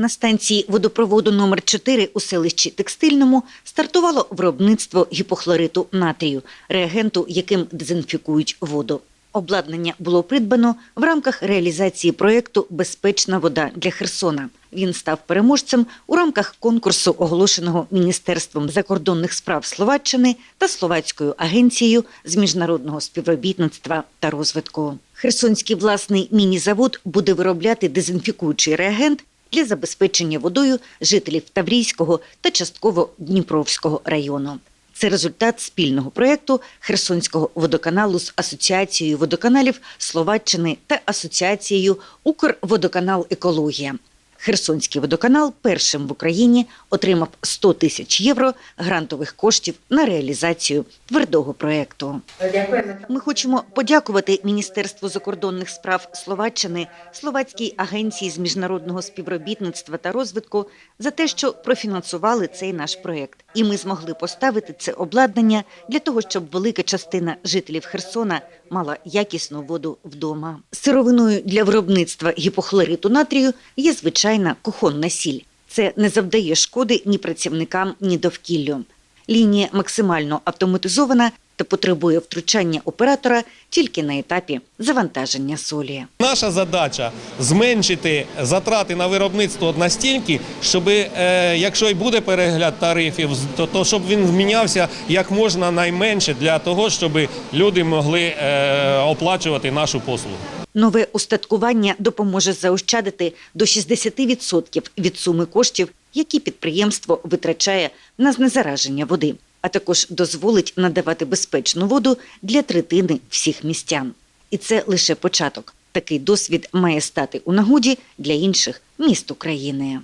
На станції водопроводу номер 4 у селищі Текстильному стартувало виробництво гіпохлориту натрію, реагенту, яким дезінфікують воду. Обладнання було придбано в рамках реалізації проєкту Безпечна вода для Херсона. Він став переможцем у рамках конкурсу, оголошеного Міністерством закордонних справ Словаччини та Словацькою агенцією з міжнародного співробітництва та розвитку. Херсонський власний міні-завод буде виробляти дезінфікуючий реагент для забезпечення водою жителів Таврійського та частково Дніпровського району. Це результат спільного проєкту Херсонського водоканалу з Асоціацією водоканалів Словаччини та Асоціацією Укрводоканал Екологія. Херсонський водоканал першим в Україні отримав 100 тисяч євро грантових коштів на реалізацію твердого проєкту. Ми хочемо подякувати Міністерству закордонних справ Словаччини, Словацькій агенції з міжнародного співробітництва та розвитку за те, що профінансували цей наш проєкт. І ми змогли поставити це обладнання для того, щоб велика частина жителів Херсона мала якісну воду вдома. Сировиною для виробництва гіпохлориту натрію є звичайна кухонна сіль. Це не завдає шкоди ні працівникам, ні довкіллю. Лінія максимально автоматизована та потребує втручання оператора тільки на етапі завантаження солі. Наша задача зменшити затрати на виробництво настільки, щоб е, якщо й буде перегляд тарифів, то, то щоб він змінявся як можна найменше для того, щоб люди могли е, оплачувати нашу послугу. Нове устаткування допоможе заощадити до 60% від суми коштів, які підприємство витрачає на знезараження води, а також дозволить надавати безпечну воду для третини всіх містян. І це лише початок. Такий досвід має стати у нагоді для інших міст України.